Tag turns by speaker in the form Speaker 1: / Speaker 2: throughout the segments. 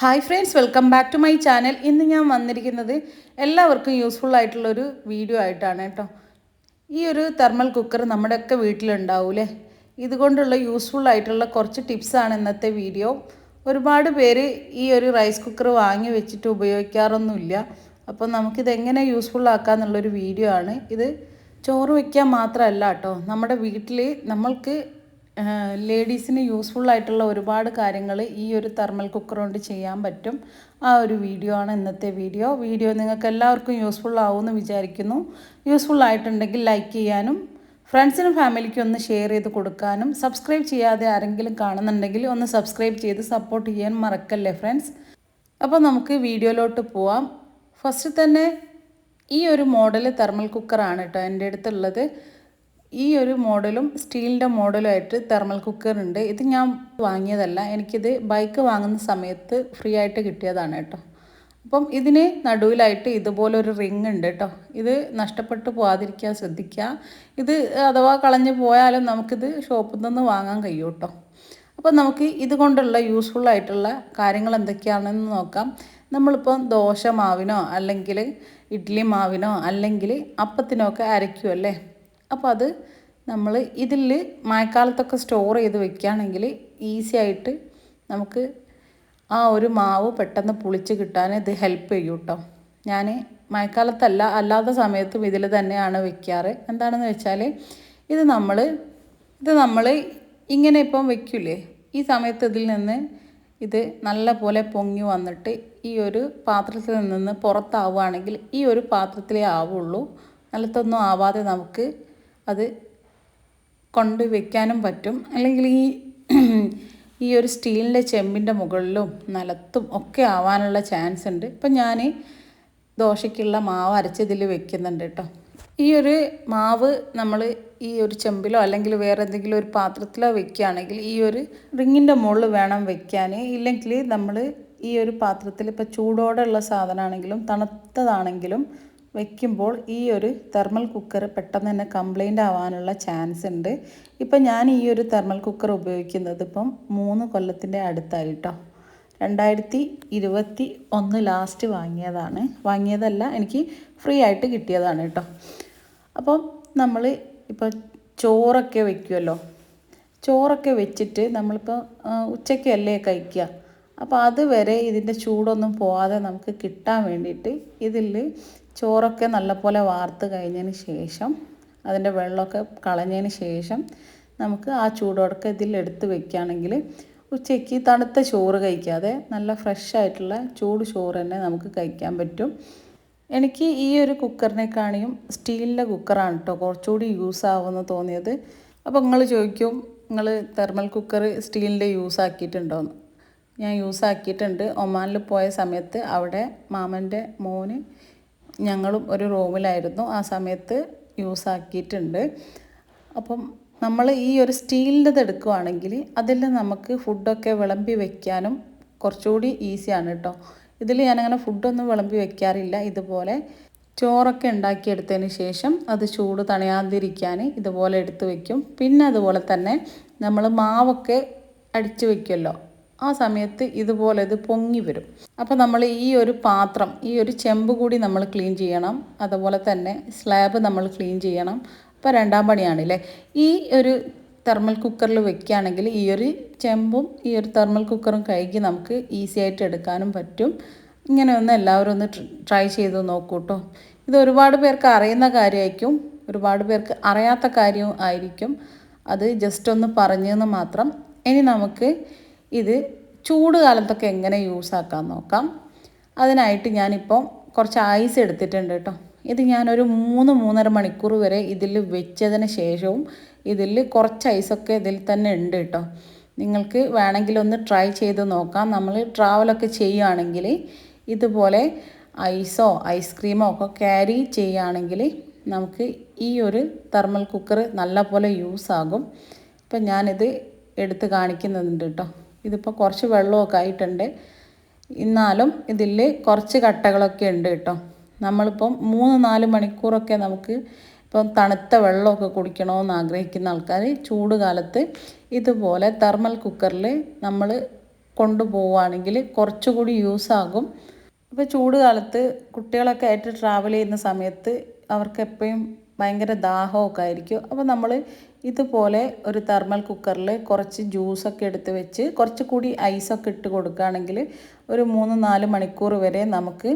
Speaker 1: Hi friends welcome back to my channel ഇന്ന് ഞാൻ വന്നിരിക്കുന്നത് എല്ലാവർക്കും യൂസ്ഫുൾ ആയിട്ടുള്ളൊരു വീഡിയോ ആയിട്ടാണ് കേട്ടോ. ഈ ഒരു തെർമൽ കുക്കർ നമ്മുടെയൊക്കെ വീട്ടിലുണ്ടാവൂലേ? ഇതുകൊണ്ടുള്ള യൂസ്ഫുൾ ആയിട്ടുള്ള കുറച്ച് ടിപ്സാണ് ഇന്നത്തെ വീഡിയോ ഒരുപാട് പേര് ഈ ഒരു റൈസ് കുക്കർ വാങ്ങി വെച്ചിട്ട് ഉപയോഗിക്കാറൊന്നുമില്ല. അപ്പോൾ നമുക്കിത് എങ്ങനെ യൂസ്ഫുൾ ആക്കാമെന്നുള്ളൊരു വീഡിയോ ആണ്. ഇത് ചോറ് വയ്ക്കാൻ മാത്രമല്ല കേട്ടോ. നമ്മുടെ വീട്ടിൽ നമ്മൾക്ക് ലേഡീസിന് യൂസ്ഫുൾ ആയിട്ടുള്ള ഒരുപാട് കാര്യങ്ങൾ ഈ ഒരു തെർമൽ കുക്കർ കൊണ്ട് ചെയ്യാൻ പറ്റും. ആ ഒരു വീഡിയോ ആണ് ഇന്നത്തെ വീഡിയോ വീഡിയോ നിങ്ങൾക്ക് എല്ലാവർക്കും യൂസ്ഫുൾ ആവുമെന്ന് വിചാരിക്കുന്നു. യൂസ്ഫുൾ ആയിട്ടുണ്ടെങ്കിൽ ലൈക്ക് ചെയ്യാനും ഫ്രണ്ട്സിനും ഫാമിലിക്കും ഒന്ന് ഷെയർ ചെയ്ത് കൊടുക്കാനും സബ്സ്ക്രൈബ് ചെയ്യാതെ ആരെങ്കിലും കാണുന്നുണ്ടെങ്കിൽ ഒന്ന് സബ്സ്ക്രൈബ് ചെയ്ത് സപ്പോർട്ട് ചെയ്യാൻ മറക്കല്ലേ ഫ്രണ്ട്സ് അപ്പോൾ നമുക്ക് വീഡിയോയിലോട്ട് പോവാം. ഫസ്റ്റ് തന്നെ ഈ ഒരു മോഡൽ തെർമൽ കുക്കറാണ് കേട്ടോ എന്റെ അടുത്തുള്ളത്. ഈ ഒരു മോഡലും സ്റ്റീലിന്റെ മോഡലുമായിട്ട് തെർമൽ കുക്കർ ഉണ്ട് ഇത് ഞാൻ വാങ്ങിയതല്ല. എനിക്കിത് ബൈക്ക് വാങ്ങുന്ന സമയത്ത് ഫ്രീ ആയിട്ട് കിട്ടിയതാണ് കേട്ടോ. അപ്പം ഇതിന് നടുവിലായിട്ട് ഇതുപോലൊരു റിങ് ഉണ്ട് കേട്ടോ. ഇത് നഷ്ടപ്പെട്ടു പോകാതിരിക്കുക ശ്രദ്ധിക്കുക. ഇത് അഥവാ കളഞ്ഞു പോയാലും നമുക്കിത് ഷോപ്പിൽ നിന്ന് വാങ്ങാൻ കഴിയും കേട്ടോ. അപ്പോൾ നമുക്ക് ഇതുകൊണ്ടുള്ള യൂസ്ഫുൾ ആയിട്ടുള്ള കാര്യങ്ങൾ എന്തൊക്കെയാണെന്ന് നോക്കാം. നമ്മളിപ്പോൾ ദോശ മാവിനോ അല്ലെങ്കിൽ ഇഡ്ഡലി മാവിനോ അല്ലെങ്കിൽ അപ്പത്തിനോ ഒക്കെ അരയ്ക്കുമല്ലേ അപ്പോൾ അത് നമ്മൾ ഇതിൽ മഴക്കാലത്തൊക്കെ സ്റ്റോർ ചെയ്ത് വെക്കുകയാണെങ്കിൽ ഈസി ആയിട്ട് നമുക്ക് ആ ഒരു മാവ് പെട്ടെന്ന് പുളിച്ച് കിട്ടാൻ ഇത് ഹെൽപ്പ് ചെയ്യും കേട്ടോ ഞാൻ മഴക്കാലത്തല്ല അല്ലാത്ത സമയത്തും ഇതിൽ തന്നെയാണ് വെക്കാറ്. എന്താണെന്ന് വെച്ചാൽ ഇത് നമ്മൾ ഇത് നമ്മൾ ഇങ്ങനെ ഇപ്പം വെക്കില്ലേ ഈ സമയത്ത് ഇതിൽ നിന്ന് ഇത് നല്ല പോലെ പൊങ്ങി വന്നിട്ട് ഈ ഒരു പാത്രത്തിൽ നിന്ന് പുറത്താവുകയാണെങ്കിൽ ഈ ഒരു പാത്രത്തിലേ ആവുള്ളൂ. നിലത്തൊന്നും ആവാതെ നമുക്ക് അത് കൊണ്ട് വെക്കാനും പറ്റും. അല്ലെങ്കിൽ ഈ ഈ ഒരു സ്റ്റീലിന്റെ ചെമ്പിന്റെ മുകളിലും നിലത്തും ഒക്കെ ആവാനുള്ള ചാൻസ് ഉണ്ട്. ഇപ്പം ഞാൻ ദോശയ്ക്കുള്ള മാവ് അരച്ചതിൽ വെക്കുന്നുണ്ട് കേട്ടോ. ഈ ഒരു മാവ് നമ്മൾ ഈ ഒരു ചെമ്പിലോ അല്ലെങ്കിൽ വേറെ എന്തെങ്കിലും ഒരു പാത്രത്തിലോ വെക്കുകയാണെങ്കിൽ ഈ ഒരു റിങ്ങിന്റെ മുകളിൽ വേണം വെക്കാൻ. ഇല്ലെങ്കിൽ നമ്മൾ ഈ ഒരു പാത്രത്തിൽ ഇപ്പോൾ ചൂടോടെ ഉള്ള സാധനമാണെങ്കിലും തണുത്തതാണെങ്കിലും വെക്കുമ്പോൾ ഈ ഒരു തെർമൽ കുക്കർ പെട്ടെന്ന് തന്നെ കംപ്ലൈന്റ് ആവാനുള്ള ചാൻസ് ഉണ്ട്. ഇപ്പം ഞാൻ ഈ ഒരു തെർമൽ കുക്കർ ഉപയോഗിക്കുന്നത് ഇപ്പം മൂന്ന് കൊല്ലത്തിന്റെ അടുത്തായിട്ടോ രണ്ടായിരത്തി ഇരുപത്തി ഒന്ന് ലാസ്റ്റ് വാങ്ങിയതാണ്. വാങ്ങിയതല്ല എനിക്ക് ഫ്രീ ആയിട്ട് കിട്ടിയതാണ് കേട്ടോ അപ്പം നമ്മൾ ഇപ്പോൾ ചോറൊക്കെ വെക്കുമല്ലോ ചോറൊക്കെ വെച്ചിട്ട് നമ്മളിപ്പോൾ ഉച്ചയ്ക്കല്ലേ കഴിക്കുക അപ്പോൾ അതുവരെ ഇതിന്റെ ചൂടൊന്നും പോവാതെ നമുക്ക് കിട്ടാൻ വേണ്ടിയിട്ട് ഇതിൽ ചോറൊക്കെ നല്ലപോലെ വാർത്ത് കഴിഞ്ഞതിന് ശേഷം അതിന്റെ വെള്ളമൊക്കെ കളഞ്ഞതിന് ശേഷം നമുക്ക് ആ ചൂടോടൊക്കെ ഇതിൽ എടുത്ത് വെക്കുകയാണെങ്കിൽ ഉച്ചയ്ക്ക് തണുത്ത ചോറ് കഴിക്കാതെ നല്ല ഫ്രഷ് ആയിട്ടുള്ള ചൂട് ചോറ് തന്നെ നമുക്ക് കഴിക്കാൻ പറ്റും. എനിക്ക് ഈ ഒരു കുക്കറിനെക്കാണിയും സ്റ്റീലിന്റെ കുക്കറാണ് കേട്ടോ കുറച്ചുകൂടി യൂസ് ആവുമെന്ന് തോന്നിയത്. അപ്പോൾ നിങ്ങൾ ചോദിക്കും നിങ്ങൾ തെർമൽ കുക്കർ സ്റ്റീലിന്റെ യൂസ് ആക്കിയിട്ടുണ്ടോയെന്ന് ഞാൻ യൂസ് ആക്കിയിട്ടുണ്ട്. ഒമാനിൽ പോയ സമയത്ത് അവിടെ മാമന്റെ മോന് ഞങ്ങളും ഒരു റൂമിലായിരുന്നു. ആ സമയത്ത് യൂസ് ആക്കിയിട്ടുണ്ട്. അപ്പം നമ്മൾ ഈ ഒരു സ്റ്റീലിന്റെത് എടുക്കുവാണെങ്കിൽ അതിൽ നമുക്ക് ഫുഡൊക്കെ വിളമ്പി വെക്കാനും കുറച്ചുകൂടി ഈസിയാണ് കേട്ടോ ഇതിൽ ഞാനങ്ങനെ ഫുഡൊന്നും വിളമ്പി വെക്കാറില്ല. ഇതുപോലെ ചോറൊക്കെ ഉണ്ടാക്കിയെടുത്തതിന് ശേഷം അത് ചൂട് തണയാതിരിക്കാൻ ഇതുപോലെ എടുത്ത് വെക്കും. പിന്നെ അതുപോലെ തന്നെ നമ്മൾ മാവൊക്കെ അടിച്ചു വെക്കുമല്ലോ ആ സമയത്ത് ഇതുപോലെ ഇത് പൊങ്ങി വരും. അപ്പോൾ നമ്മൾ ഈ ഒരു പാത്രം ഈ ഒരു ചെമ്പ് കൂടി നമ്മൾ ക്ലീൻ ചെയ്യണം. അതുപോലെ തന്നെ സ്ലാബ് നമ്മൾ ക്ലീൻ ചെയ്യണം. അപ്പോൾ രണ്ടാം പണിയാണല്ലേ? ഈ ഒരു തെർമൽ കുക്കറിൽ വെക്കുകയാണെങ്കിൽ ഈ ഒരു ചെമ്പും ഈ ഒരു തെർമൽ കുക്കറും കഴുകി നമുക്ക് ഈസി ആയിട്ട് എടുക്കാനും പറ്റും. ഇങ്ങനെ ഒന്ന് എല്ലാവരും ഒന്ന് ട്രൈ ചെയ്ത് നോക്കൂ കേട്ടോ ഇത് ഒരുപാട് പേർക്ക് അറിയുന്ന കാര്യമായിരിക്കും. ഒരുപാട് പേർക്ക് അറിയാത്ത കാര്യവും ആയിരിക്കും. അത് ജസ്റ്റ് ഒന്ന് പറഞ്ഞെന്ന് മാത്രം. ഇനി നമുക്ക് ഇത് ചൂട് കാലത്തൊക്കെ എങ്ങനെ യൂസ് ആക്കാൻ നോക്കാം. അതിനായിട്ട് ഞാനിപ്പം കുറച്ച് ഐസ് എടുത്തിട്ടുണ്ട് കേട്ടോ ഇത് ഞാനൊരു മൂന്ന് മൂന്നര മണിക്കൂർ വരെ ഇതിൽ വെച്ചതിന് ശേഷവും ഇതിൽ കുറച്ച് ഐസൊക്കെ ഇതിൽ തന്നെ ഉണ്ട് കേട്ടോ നിങ്ങൾക്ക് വേണമെങ്കിൽ ഒന്ന് ട്രൈ ചെയ്ത് നോക്കാം. നമ്മൾ ട്രാവലൊക്കെ ചെയ്യുകയാണെങ്കിൽ ഇതുപോലെ ഐസോ ഐസ്ക്രീമോ ഒക്കെ ക്യാരി ചെയ്യുകയാണെങ്കിൽ നമുക്ക് ഈ ഒരു തെർമൽ കുക്കർ നല്ലപോലെ യൂസ് ആകും. ഇപ്പം ഞാനിത് എടുത്ത് കാണിക്കുന്നുണ്ട് കേട്ടോ ഇതിപ്പോൾ കുറച്ച് വെള്ളമൊക്കെ ആയിട്ടുണ്ട്. എന്നാലും ഇതിൽ കുറച്ച് കട്ടകളൊക്കെ ഉണ്ട് കേട്ടോ. നമ്മളിപ്പം മൂന്ന് നാല് മണിക്കൂറൊക്കെ നമുക്ക് ഇപ്പം തണുത്ത വെള്ളമൊക്കെ കുടിക്കണമെന്ന് ആഗ്രഹിക്കുന്ന ആൾക്കാർ ചൂട് കാലത്ത് ഇതുപോലെ തെർമൽ കുക്കറിൽ നമ്മൾ കൊണ്ടുപോവുകയാണെങ്കിൽ കുറച്ചുകൂടി യൂസ് ആകും. ഇപ്പോൾ ചൂട് കാലത്ത് കുട്ടികളൊക്കെ ആയിട്ട് ട്രാവൽ ചെയ്യുന്ന സമയത്ത് അവർക്ക് എപ്പോഴും ഭയങ്കര ദാഹമൊക്കെ ആയിരിക്കും. അപ്പോൾ നമ്മൾ ഇതുപോലെ ഒരു തെർമൽ കുക്കറിൽ കുറച്ച് ജ്യൂസൊക്കെ എടുത്ത് വെച്ച് കുറച്ച് കൂടി ഐസൊക്കെ ഇട്ട് കൊടുക്കുകയാണെങ്കിൽ ഒരു മൂന്ന് നാല് മണിക്കൂർ വരെ നമുക്ക്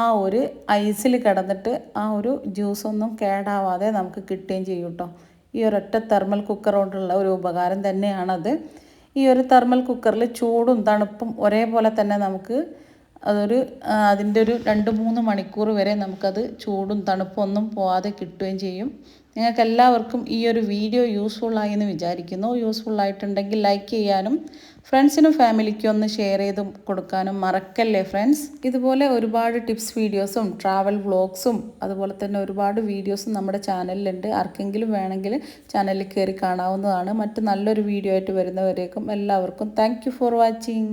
Speaker 1: ആ ഒരു ഐസിൽ കിടന്നിട്ട് ആ ഒരു ജ്യൂസൊന്നും കേടാവാതെ നമുക്ക് കിട്ടുകയും ചെയ്യും കേട്ടോ. ഈ ഒരൊറ്റ തെർമൽ കുക്കർ കൊണ്ടുള്ള ഒരു ഉപകാരം തന്നെയാണത്. ഈ ഒരു തെർമൽ കുക്കറിൽ ചൂടും തണുപ്പും ഒരേപോലെ തന്നെ നമുക്ക് അതൊരു അതിന്റെ ഒരു രണ്ട് മൂന്ന് മണിക്കൂർ വരെ നമുക്കത് ചൂടും തണുപ്പൊന്നും പോവാതെ കിട്ടുകയും ചെയ്യും. നിങ്ങൾക്ക് എല്ലാവർക്കും ഈ ഒരു വീഡിയോ യൂസ്ഫുള്ളായി എന്ന് വിചാരിക്കുന്നു. യൂസ്ഫുൾ ആയിട്ടുണ്ടെങ്കിൽ ലൈക്ക് ചെയ്യാനും ഫ്രണ്ട്സിനും ഫാമിലിക്കും ഒന്ന് ഷെയർ ചെയ്ത് കൊടുക്കാനും മറക്കല്ലേ ഫ്രണ്ട്സ് ഇതുപോലെ ഒരുപാട് ടിപ്സ് വീഡിയോസും ട്രാവൽ വ്ളോഗ്സും അതുപോലെ തന്നെ ഒരുപാട് വീഡിയോസും നമ്മുടെ ചാനലിലുണ്ട് ആർക്കെങ്കിലും വേണമെങ്കിൽ ചാനലിൽ കയറി കാണാവുന്നതാണ്. മറ്റ് നല്ലൊരു വീഡിയോ ആയിട്ട് വരുന്നവരേക്കും എല്ലാവർക്കും താങ്ക് ഫോർ വാച്ചിങ്